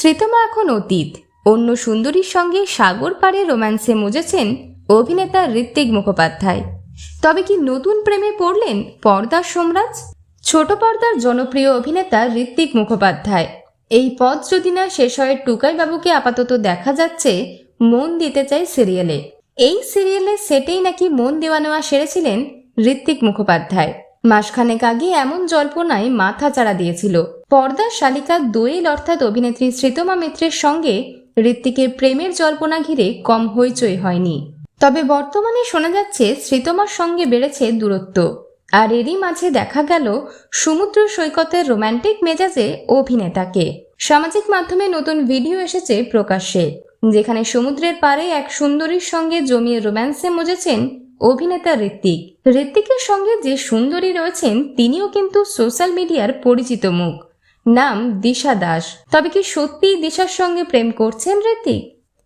শ্রীতমা এখন অতীত। অন্য সুন্দরীর সঙ্গে সাগর পাড়ে রোম্যান্সে মজেছেন অভিনেতা ঋত্বিক মুখোপাধ্যায়। তবে কি নতুন প্রেমে পড়লেন পর্দার সোমরাজ? ছোট পর্দার জনপ্রিয় অভিনেতা ঋত্বিক মুখোপাধ্যায়। এই পথ যদি না শেষ হয় টুকাই বাবুকে আপাতত দেখা যাচ্ছে মন দিতে চাই সিরিয়ালে। এই সিরিয়ালে সেটেই নাকি মন দেওয়া নেওয়া সেরেছিলেন ঋত্বিক মুখোপাধ্যায়। মাসখানেক আগে এমন জল্পনায় মাথা চাড়া দিয়েছিল। পর্দার শালিকা দোয়েল অর্থাৎ অভিনেত্রী শ্রীতমা মিত্রের সঙ্গে ঋত্বিকের প্রেমের জল্পনা ঘিরে কম হইচই হয়নি। তবে বর্তমানে শোনা যাচ্ছে শ্রীতমার সঙ্গে বেড়েছে দূরত্ব। আর এরই মাঝে দেখা গেল সমুদ্র সৈকতের রোম্যান্টিক মেজাজে অভিনেতাকে। সামাজিক মাধ্যমে নতুন ভিডিও এসেছে প্রকাশ্যে, যেখানে সমুদ্রের পাড়ে এক সুন্দরীর সঙ্গে জমিয়ে রোম্যান্সে মজেছেন অভিনেতা ঋত্বিক ঋত্বিকের সঙ্গে যে সুন্দরী রয়েছেন, তিনিও কিন্তু সোশ্যাল মিডিয়ার পরিচিত মুখ। নাম দিশা দাস। তবে কি সত্যিই দিশার সঙ্গে প্রেম করছেন ঋত্বিক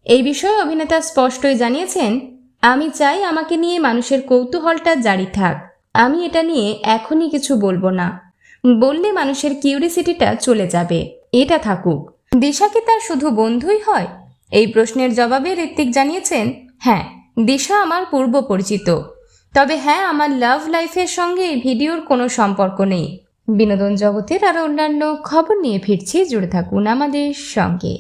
এই বিষয়ে অভিনেতা স্পষ্টই জানিয়েছেন, আমি চাই আমাকে নিয়ে মানুষের কৌতূহলটা জারি থাক। আমি এটা নিয়ে এখনই কিছু বলব না। বললে মানুষের কিউরিসিটিটা চলে যাবে। এটা থাকুক। দিশা কি তার শুধু বন্ধুই হয়? এই প্রশ্নের জবাবে ঋত্বিক জানিয়েছেন হ্যাঁ দিশা আমার পূর্ব পরিচিত। তবে হ্যাঁ আমার লাভ লাইফের সঙ্গে এই ভিডিওর কোনো সম্পর্ক নেই। বিনোদন জগতের আরও অন্যান্য খবর নিয়ে ফিরছি, জুড়ে থাকুন আমাদের সঙ্গে।